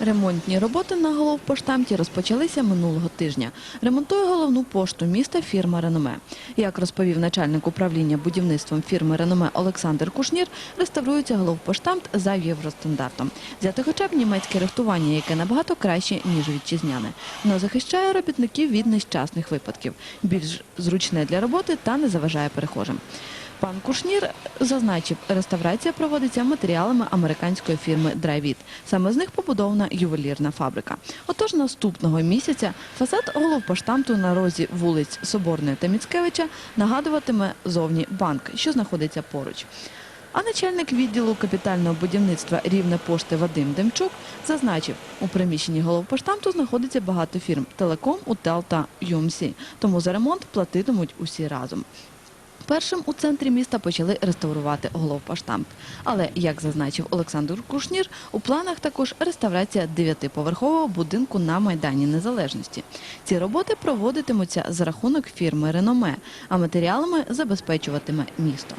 Ремонтні роботи на головпоштамті розпочалися минулого тижня. Ремонтує головну пошту міста фірма Реноме. Як розповів начальник управління будівництвом фірми Реноме Олександр Кушнір, реставрується головпоштамт за євростандартом. Взяти хоча б німецьке рихтування, яке набагато краще, ніж вітчизняне. Воно захищає робітників від нещасних випадків, більш зручне для роботи та не заважає перехожим. Пан Кушнір зазначив, реставрація проводиться матеріалами американської фірми Драйвіт. Саме з них побудована ювелірна фабрика. Отож, наступного місяця фасад головпоштамту на розі вулиць Соборної та Міцкевича нагадуватиме зовні банк, що знаходиться поруч. А начальник відділу капітального будівництва рівне пошти Вадим Демчук зазначив, у приміщенні головпоштамту знаходиться багато фірм Телеком, Утел та ЮМСі, тому за ремонт платитимуть усі разом. Першим у центрі міста почали реставрувати головпоштамп. Але, як зазначив Олександр Кушнір, у планах також реставрація дев'ятиповерхового будинку на Майдані Незалежності. Ці роботи проводитимуться за рахунок фірми Реноме, а матеріалами забезпечуватиме місто.